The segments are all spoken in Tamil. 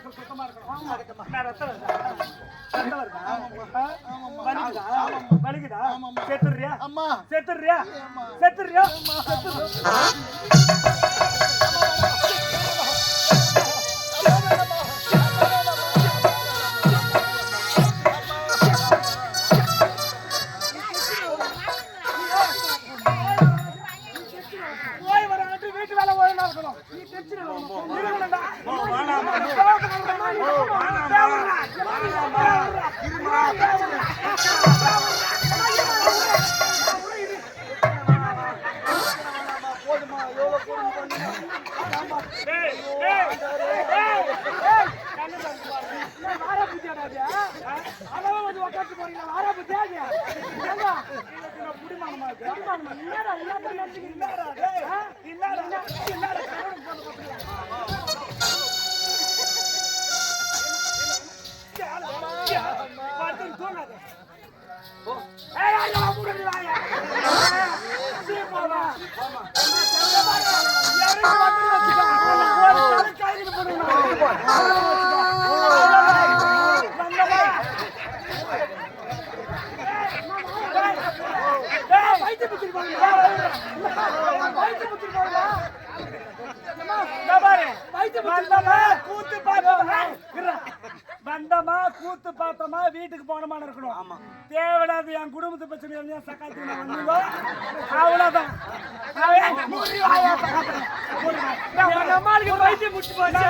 சுத்தமா இருக்கணும். ரத்தம் வருதா? ரத்தம் வருதா? வலிக்குதா? வலிக்குதா? செத்துடுறியா? அம்மா செத்துடுறியா? செத்துடுறியா? தெரிச்சுடு. இருக்கணும்டா. போதுமா எவ்வளவு கூத்து பார்த்தோமா. இருடா. வந்தமா கூத்து பார்த்தோமா வீட்டுக்கு போனமான இருக்கணும் தேவையில்லாத என் குடும்பத்து பிரச்சனை எல்லாம் சக்காத்து வந்தீங்க அவ்வளவுதான் அவன் மூடி வாயா சக்காத்து. அம்மாளுக்கு பைத்தியம் முடிச்சு போச்சு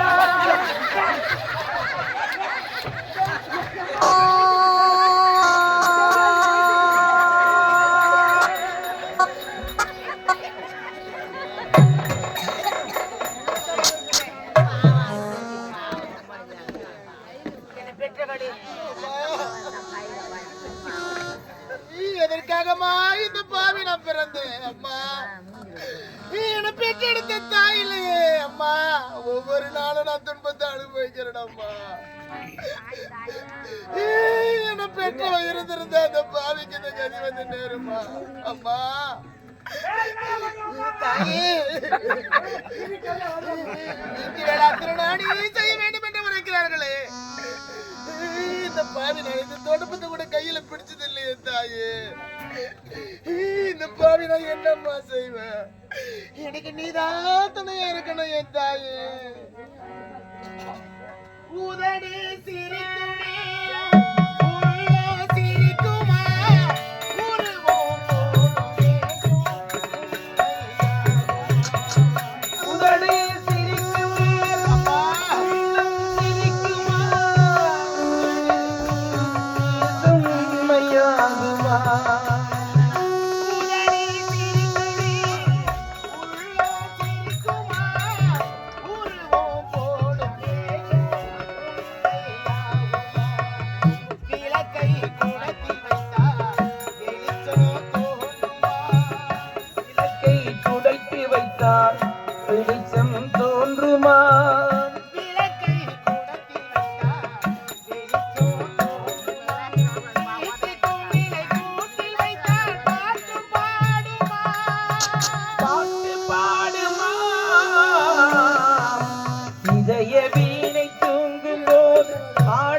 எதற்காகமா இந்த பாவி நான் பிறந்தேன் அம்மா நீ என்னை பெற்றெடுத்த தாயிலையே அம்மா ஒவ்வொரு நாளும் நான் துன்பத்தை அனுபவிக்கிறேன் அம்மா என்ன பெற்ற இருந்திருந்த அந்த பாவிக்கு இந்த கதி வந்து நேருமா அம்மா தாயே நீங்க திருநாடி செய்ய வேண்டும் என்று உரைக்கிறார்களே இந்த பாவி நான் இந்த தொடப்பத்தை கூட கையில பிடிச்சது இல்லையே தாயே. இந்த பாவி நான் என்னம்மா செய்வேன்? எனக்கு நீதான் துணையா இருக்கணும் என் தாயே. உதடி ಆ